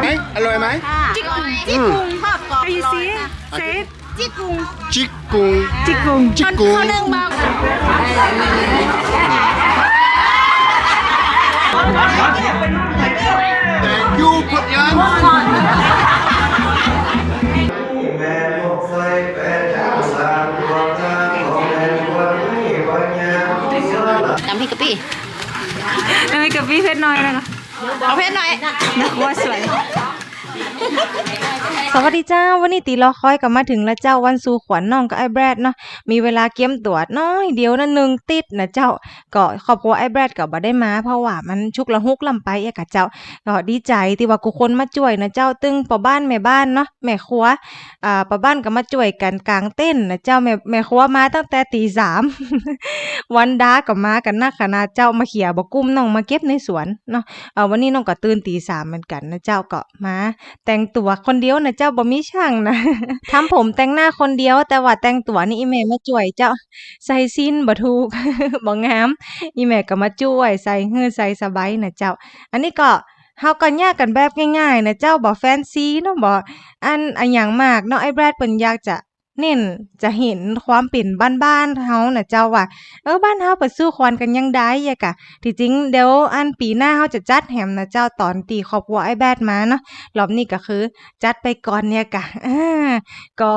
ไหมอร่อยไหม จิกกุงจิกกุงทอดกรอบอร่อยนะเซฟจิกกุงจิกกุงจิกกุงจิกกุง เขานึ่งมาแต่ยูพดยันแม่ลูกเคยเป็นเจ้าสาวตัวทางของแม่คนไม่ปัญญาที่สละน้ำพริกกะปิ น้ำพริกกะปิเผ็ดน้อยนะคะเอาเพชรหน่อยนักว่าสวย สวัสดีเจ้าวันนี้ตีรอคอยกับมาถึงแล้วเจ้าวันสู่ขวัญน้องกับไอ้แบรดเนาะมีเวลาเกียมตรวจน้อยเดียวนะหนึ่งติดนะเจ้าก็ครอบครัวไอ้แบรดก็บ่ได้มาเพราะว่ามันชุกละฮุกลำไปเอกะเจ้าก็ดีใจที่ว่ากูคนมาช่วยนะเจ้าตึงปอบ้านแม่บ้านเนาะแม่ครัวอ่าปอบ้านก็มาช่วยกันกลางเต้นนะเจ้าแม่แม่ครัวมาตั้งแต่ตีสามวันดาก็มากันนักขนาดเจ้ามาเขี่ยบกุ้มน้องมาเก็บในสวนเนาะวันนี้น้องก็ตื่นตีสามเหมือนกันนะเจ้าก็มาแต่งตัวคนเดียวนะเจ้าบ่มีช่างนะทำผมแต่งหน้าคนเดียว แต่ว่าแต่งตัวนี่อีแม่มาจ่วยเจ้า ใส่สิ้นบ่ถูก บ่งาม อีแม่ก็มาจ่วย ใส่เฮือใส่สบายนะเจ้า อันนี้ก็เฮาก็ยากกันแบบง่ายๆนะเจ้าบ่แฟนซีเนาะบ่อันอันหยังมากเนาะไอ้แบรดเพิ่นอยากจะ เน้น จะเห็นความเป็นบ้านๆเฮาน่ะเจ้าว่า เออ บ้านเฮาเปิดสู้ควันกันยังได้ยะกะ ที่จริงเดี๋ยวอันปีหน้าเฮาจะจัดแหมนะเจ้า ตอนตีครอบครัวไอ้แบดมาเนาะ รอบนี้ก็คือจัดไปก่อนเนี่ยกะ อา ก็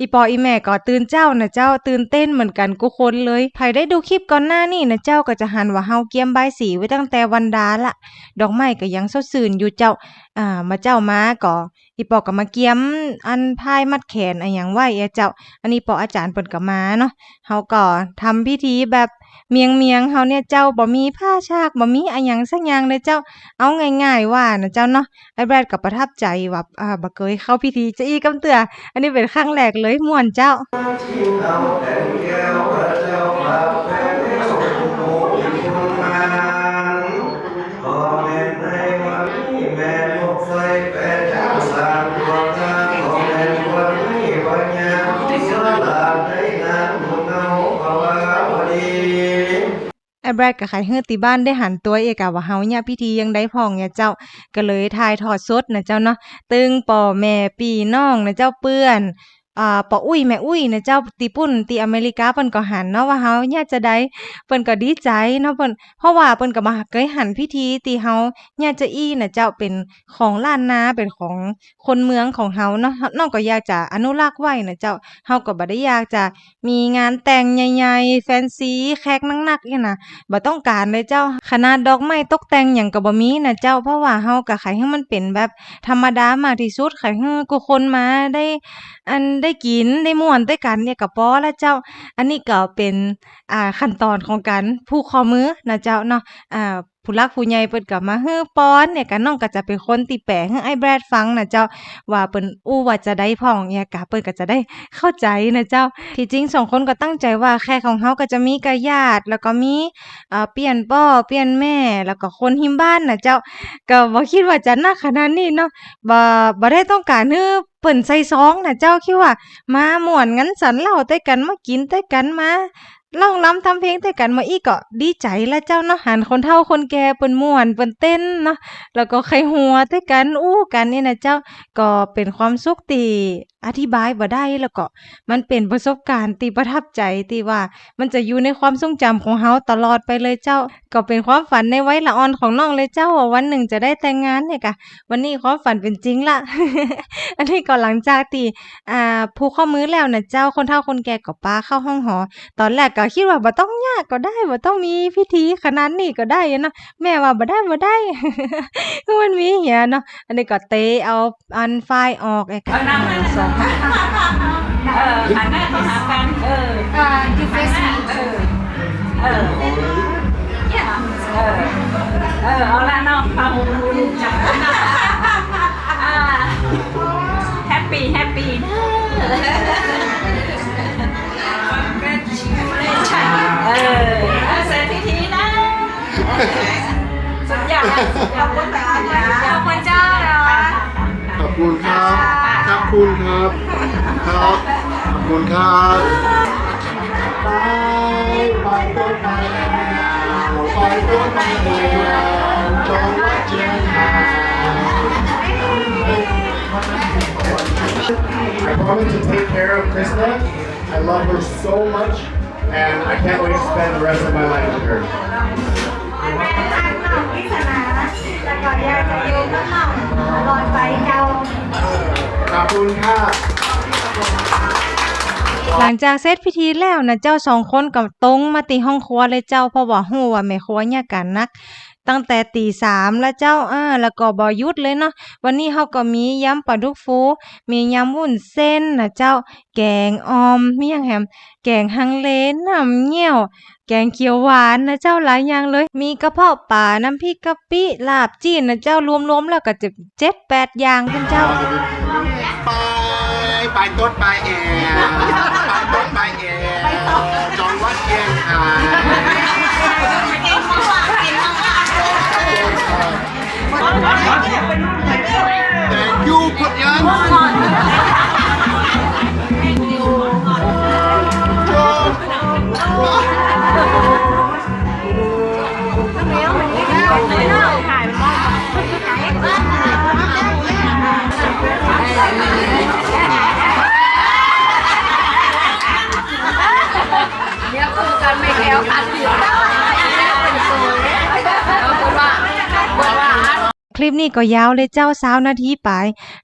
อีปออีแม่ก็ตื่นเจ้านะเจ้า ตื่นเต้นเหมือนกันกุคนเลยใครได้ดูคลิปก่อนหน้านี่นะเจ้า ก็จะหันว่าเฮาเกียมใบายสีไว้ตั้งแต่วันดาละดอกไม้ก็ยังสดชื่นอยู่เจ้า อ่า มาเจ้ามาก็ อีปอก็มาเกียมอันพายมัดแขนอันยังไหว้อเจ้า อันนี้ปออาจารย์เปิ่นก็มาเนาะเฮาก็ทำพิธีแบบเมียงเมียงเฮาเนี่ยเจ้าบ่มีผ้าชากบ่มีอะหยังสักอย่างเลยเจ้า เอาง่ายๆว่านะเจ้าเนาะไอ้แบรดก็ประทับใจว่าอ่าบ่เคยเข้าพิธีจะอีกำเตืออันนี้เป็นครั้งแรกเลยม่วนเจ้าทิ้งเอาแต่แก้วพระเจ้าบาแพ้สุขโมกิคุณ แบรดกับไข่เฮือตีบ้านได้หันตัวเอกะว่าเฮาเนี่ยพิธียังได้พองเนี่ยเจ้าก็เลยถ่ายทอดสดนะเจ้าเนาะตึงป่อแม่ปีน้องนะเจ้าเปื้อน อ่าป่ออุ้ยแม่อุ้ยนะเจ้าตีปุ่นตีอเมริกาเพิ่นก็หันเนาะว่าเฮาเนี่ยจะได้เปิ้นก็ดีใจเนาะเพิ่นเพราะว่าเปิ้นก็มาเคยหันพิธีที่เฮาเนี่ยจะอี้นะเจ้าเป็นของล้านนาเป็นของคนเมืองของเฮาเนาะน้องก็อยากจะอนุรักษ์ไว้นะเจ้าเฮาก็บ่ได้อยากจะมีงานแต่งใหญ่ๆแฟนซีแขกนักๆเนี่ยนะบ่ต้องการเลยเจ้าขนาดดอกไม้ตกแต่งหยังก็บ่มีนะเจ้าเพราะว่าเฮาก็ขายให้มันเป็นแบบธรรมดามากที่สุดขายให้กูคนมาได้อันได้กินได้ม่วนด้วยกันเนี่ยกับป้อและเจ้า อันนี้ก็เป็นอ่าขั้นตอนของการผูกข้อมือนะเจ้าเนาะอ่า ผู้หลักผู้ใหญ่เพิ่นก็มาเฮื้อป้อนเนี่ยก็น้องก็จะเป็นคนที่แปลให้ไอ้แบรดฟังนะเจ้าว่าเปิ้นอู้ว่าจะได้พ่องเนี่ยก็เปิ้นก็จะได้เข้าใจนะเจ้า ที่จริงสองคนก็ตั้งใจว่าแค่ของเฮาก็จะมีกะญาติแล้วก็มีเอ่าเปลี่ยนป้อเปลี่ยนแม่แล้วก็คนหิมบ้านนะเจ้าก็บ่คิดว่าจะหนักขนาดนี้เนาะบ่บ่ได้ต้องการให้เปิ้นใส่ซองนะเจ้าคิดว่า มาหม่วนงั้นสันเหล้าด้วยกันมากินด้วยกันมา ร้องรำทำเพลงด้วยกันมาอีกก็ดีใจแล้วเจ้าเนาะหันคนเฒ่าคนแก่เปิ้นม่วนเปิ้นเต้นเนาะแล้วก็ใครหัวด้วยกันอู้กันนี่นะเจ้าก็เป็นความสุขที่อธิบายบ่ได้แล้วก็มันเป็นประสบการณ์ที่ประทับใจที่ว่ามันจะอยู่ในความทรงจำของเฮาตลอดไปเลยเจ้า ก็เป็นความฝันในไวัยละออนของน้องเลยเจ้าว่าวันหนึ่งจะได้แต่งงานเนี่ยค่ะวันนี้ความฝันเป็นจริงละอันนี้ก็หลังจากที่อ่าผูกข้อมือแล้วนะเจ้าคนเฒ่าคนแก่ก็ปาเข้าห้องหอ ตอนแรกก็คิดว่าบ่ต้องยากก็ได้บ่ต้องมีพิธีขนาดนี้ก็ได้อะเนาะ แม่ว่าบ่ได้บ่ได้มันมีเหียเนาะ อันนี้ก็เตะเอาอันไฟล์ออกไอ้ค่ะหนึ่งสองเออหันหน้าเข้าหากัน เอออ่า you face me เออ เออ เออ เออ เอาละเนาะฟังอ่าแฮปปี้แฮปปี้เออ อเสร็จพิธีนะสุดยอดขอบคุณค่ะขอบคุณเจ้าเนาะขอบคุณครับ ขอบคุณครับ ครับ ขอบคุณครับไปไปต้นไม้ไปตัวมาเลยจงว่าเจียงไฮ้ I promise to take care of Krista. I love her so much, and I can't wait to spend the rest of my life with her. ขอบคุณค่ะหลังจากเสร็จพิธีแล้วนะเจ้าสองคนกับตรงมาตีห้องครัวเลยเจ้าเพราะว่าฮู้ว่าแม่ครัวเนี่ยกันนัก ตั้งแต่ตีสามแล้วเจ้าอ่าแล้วก็บ่หยุดเลยเนาะวันนี้เฮาก็มียำปลาดุกฟู มียำวุ้นเส้นนะเจ้า แกงออมมีหยังแฮมแกงฮังเลน้ำเงี้ยว แกงเขียวหวานนะเจ้าหลายอย่างเลย มีกระเพาะปลาน้ำพริกกะปิลาบจีนนะเจ้ารวมๆแล้วก็จะเจ็ดแปดอย่างคุณเจ้าไปไปต้นไปแอร์ไปต้นไปแอร์ แต่ยูพุทยันจงเนี่ย ลิปนี้ก็ยาวเลยเจ้าสาวนาทีไป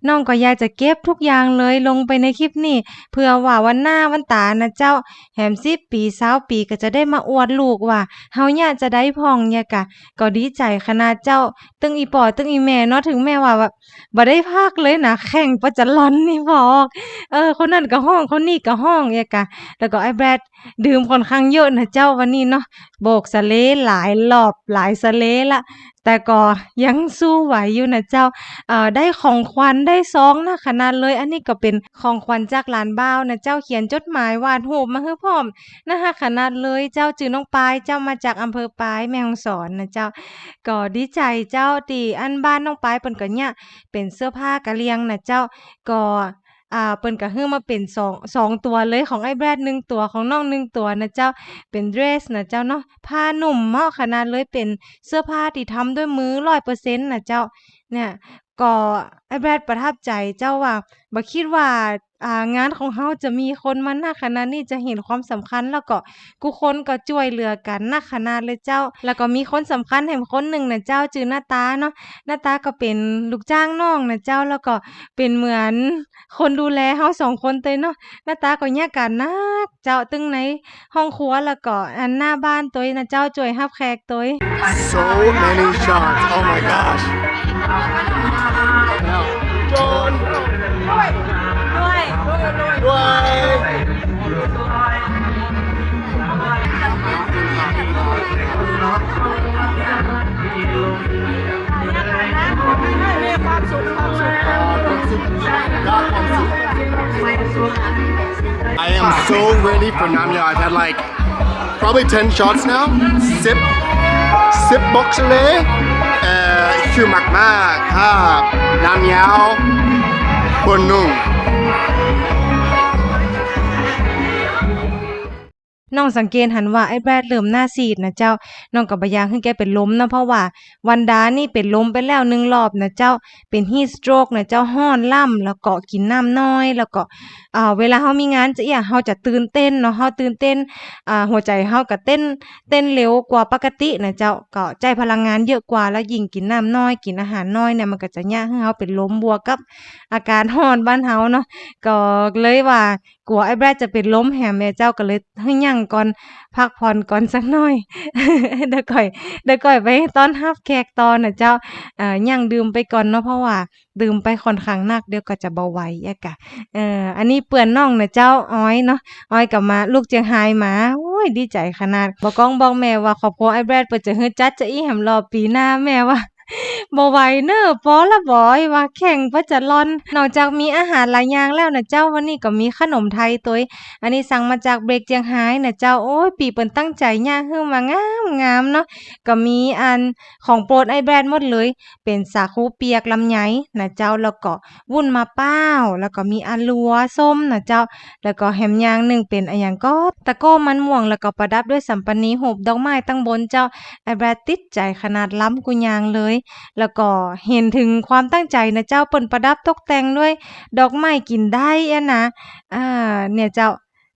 น้องก็อยากจะเก็บทุกอย่างเลยลงไปในคลิปนี้เพื่อว่าวันหน้าวันตานะเจ้าแหมสิบปีสาวปีก็จะได้มาอวดลูกว่าเฮาเนี่ยจะได้พ่องเนี่ยกะ ก็ดีใจขนาดเจ้า ตึงอีปอตึงอีแม่เนาะถึงแม่ว่าแบบบ่ได้พากเลยนะแข่งประจะร้อนนี่บอกเออคนนั้นก็ห้องคนนี้ก็ห้องเนี่ยกะ แล้วก็ไอ้แบรดดื่มค่อนข้างเยอะนะเจ้าวันนี้เนาะโบกสะเลหลายรอบหลายสะเลละ แต่ก็ยังสู้ไหวอยู่นะเจ้า เอ่อ ได้ของขวัญได้ซองนะขนาดเลย อันนี้ก็เป็นของขวัญจากหลานบ้าวนะเจ้า เขียนจดหมายวาดรูปมาให้พร้อมนะคะขนาดเลยเจ้าจือน้องปายเจ้ามาจากอำเภอปายแม่ฮ่องสอนนะเจ้า ก็ดีใจเจ้าตีอันบ้านน้องปายเปิ้นก็เนี่ยเป็นเสื้อผ้ากะเหรี่ยงนะเจ้า ก็ อ่า เปิ้นก็ฮื้อมาเป็นสองสองตัวเลยของไอ้แบรดหนึ่งตัว ของน้องหนึ่งตัวนะเจ้า เป็นเดรสนะเจ้าเนาะ ผ้าหนุ่มเหมาะขนาดเลยเป็นเสื้อผ้าที่ทำด้วยมือ 100%นะเจ้า เนี่ย ก็ไอ้แบรดประทับใจเจ้าว่า บ่คิดว่า อ่า งานของเฮาจะมีคนมานักขนาดนี้จะเห็นความสำคัญ แล้วก็กูคนก็ช่วยเหลือกันนักขนาดเลยเจ้า แล้วก็มีคนสำคัญแห่งคนหนึ่งนะเจ้า ชื่อหน้าตาเนาะหน้าตาก็เป็นลูกจ้างน้องนะเจ้า แล้วก็เป็นเหมือนคนดูแลเฮาสองคนเตยเนาะหน้าตาก็แยกกันนักเจ้า ตึงในห้องครัว แล้วก็ อัน หน้าบ้านตัวนะเจ้า ช่วยรับแขกตัว So many shots. Oh my gosh. John. ด้วย ด้วย มีความสุขความสุข I am so ready for Namya. I've had like probably 10 shots now. Sip, sip boxele. Uh, Hugh McMahon. Ha. Namya. Bunung. Thank you. น้องสังเกตหันว่าไอ้แบดเริ่มหน้าซีดนะเจ้า น้องก็บ่อยากให้แกเป็นล้มนะเพราะว่า วันดานี่เป็นล้มไปแล้วหนึ่งรอบนะเจ้า เป็น heat stroke นะเจ้าฮ้อนล่ำแล้วก็กินน้ำน้อย แล้วก็อ่าเวลาเฮามีงานจะอียังเฮาจะตื่นเต้นเนาะเฮาตื่นเต้นอ่าหัวใจเฮาก็เต้นเต้นเร็วกว่าปกตินะเจ้าก็ใจพลังงานเยอะกว่าแล้วยิ่งกินน้ำน้อย กินอาหารน้อยเนี่ยมันก็จะยากให้เฮาเป็นล้มบวกกับ อาการฮ้อนบ้านเฮาเนาะก็เลยว่า กลัวไอ้แบรดจะเป็นล้มแหมแม่เจ้าก็เลยให้ยั่งก่อนพักผ่อนก่อนสักหน่อยเดี๋ยวก่อยเดี๋ยวก่อยไปต้อนรับแขกตอนน่ะเจ้าเอ่อยั่งดื่มไปก่อนเนาะเพราะว่าดื่มไปค่อนข้างหนักเดี๋ยวก็จะเบาไหวอะกะเอ่ออันนี้เปื้อนน้องน่ะเจ้าอ้อยเนาะอ้อยกลับมาลูกเจียงไฮมาโอ้ยดีใจขนาดบอกก้องบอกแม่ว่าครอบครัวไอ้แบรดเปิดจะเฮ็ดจัดจะอีแหมรอปีหน้าแม่ว่า บ่ไหวเน้อพอละบอยว่าแข่งเพิ่นจะรอน นอกจากมีอาหารหลายอย่างแล้วนะเจ้าวันนี้ก็มีขนมไทยตัวอันนี้สั่งมาจากเบรกเจียงไฮ้นะเจ้าโอ้ยปีเปิ้นตั้งใจย่างฮื้อมางามงามเนาะก็มีอันของโปรดไอแบรนด์หมดเลย เป็นสาคูเปียกลำไยนะเจ้าแล้วก็วุ้นมะพร้าว แล้วก็มีอันลัวส้มนะเจ้า แล้วก็แฮมย่างหนึ่งเป็นอะหยังก็ตะโก้มันม่วงแล้วก็ประดับด้วยสัมปนีหูบดอกไม้ตั้งบนเจ้าไอแบรดติดใจขนาดล้ำกุยางเลยแล้วก็เห็นถึงความตั้งใจนะเจ้าเปิ้นประดับตกแต่งด้วย ดอกไม้กินได้อะนะอ่าเนี่ยเจ้า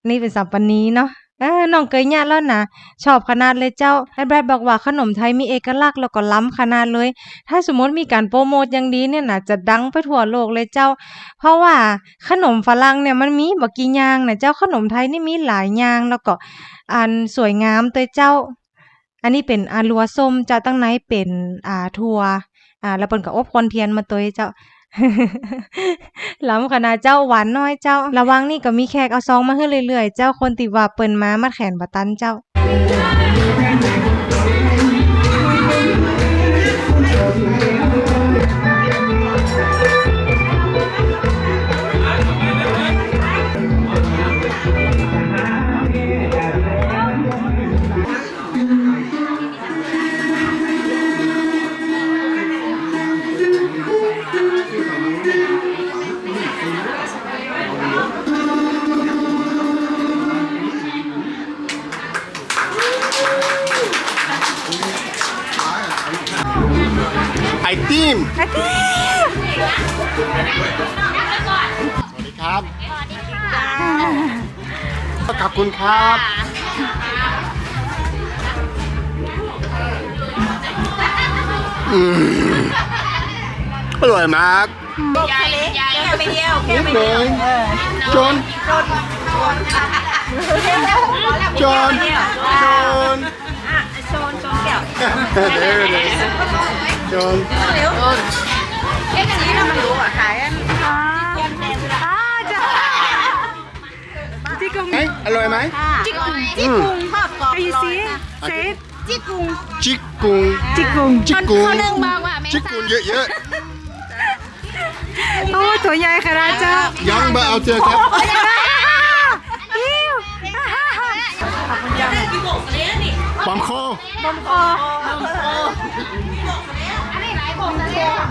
นี่เป็นสัมปนีเนาะเออน้องเคยญาติแล้วนะชอบขนาดเลยเจ้าไอ้แบรดบอกว่าขนมไทยมีเอกลักษณ์แล้วก็ล้ำขนาดเลย ถ้าสมมติมีการโปรโมทอย่างดีเนี่ยนะจะดังไปทั่วโลกเลยเจ้า เพราะว่าขนมฝรั่งเนี่ยมันมีบ่กี่อย่างนะเจ้าขนมไทยนี่มีหลายอย่างแล้วก็อันสวยงามตัวเจ้า อันนี้เป็นอาลัวส้มจะตั้งไหนเป็นอ่าทั่วอ่าแล้วเปิ้นก็อบคอนเทียนมาตัวเจ้าล้ำขนาดเจ้าหวานน้อยเจ้า ระวังนี่ก็มีแขกเอาซองมาให้เรื่อยๆ เจ้าคนติว่าเปิ้นมามัดแขนบัตันเจ้า ไอติมไอติมสวัสดีครับ สวัสดีค่ะขอบคุณครับอืมอร่อยมากยายยายไปเดียวนิดหนึ่งจนจนจนโซนโซนแก้ว There it is จนเอ๊ะอันนี้เรามันรู้อะขายอันเอ้ยอร่อยไหม จิกกุงจิกกุงทอดกรอบร้อยนะเซฟจิกกุงจิกกุง จิกกุงจิกกุงเขานึ่งบอกว่าแม่จิกกุงเยอะโอ้ตัวใหญ่ขนาดเจ้าๆยังมาเอาเจอครับบ อมโคบอมโค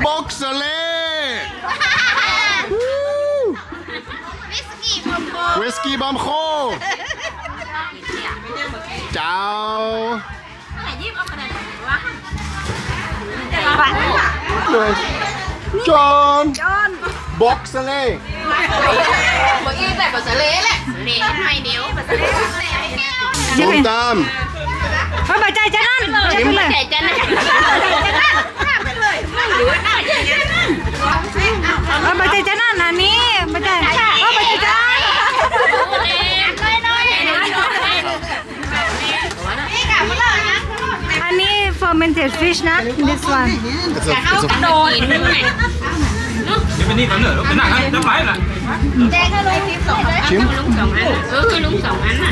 บอกสเลวิสกี้ผมโบวิสกี้บอมโคเจ้าเลยจอนบอกสเลเมื่อกี้แต่ภาษาเละแหละเละไม่เดียวภาษาเละส้มตเอาไปใจจะนั่นำชิมใจจะนะจะนั่นไปเลยนั่งอยู่หน้าอย่างนี้เอาไปใจจะนั่นอันนี้ไปใจเอาไปใจจะนั่นน้อยๆนี่ค่ะมาเลยนะอันนี้ fermented fish นะ this one It's a- it's a- โดนนึงไงนี่เป็นนี่ก่อนเนอะเป็นหนังนะจะไปล่ะแจ้งให้ลุงทีสองอันชิมลุงสองอันเออลุงสองอันน่ะ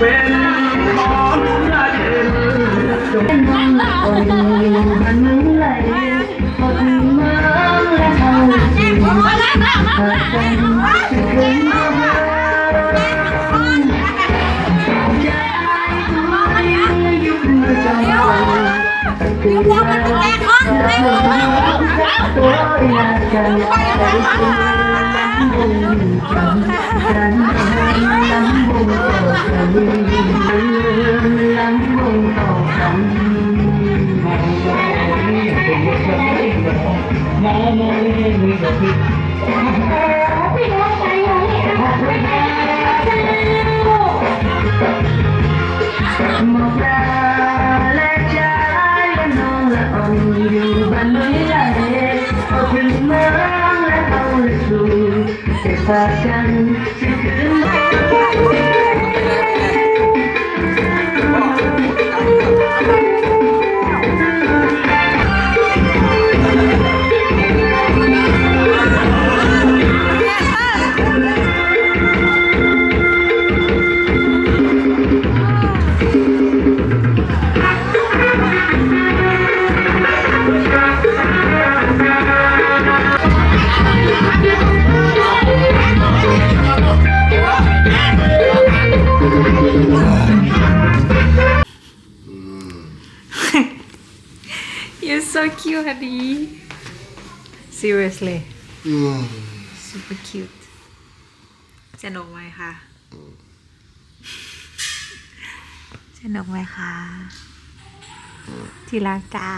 เป็นเขาอย่างนี้จ้าอร่อยมากมากอืมขอบคุณครับ to whoever gave that to me หมอกลาและใจจากกันคืน Gracias. So cute honey Seriously อืม super cute สนุกไหมคะสนุกไหมคะที่รักจ้า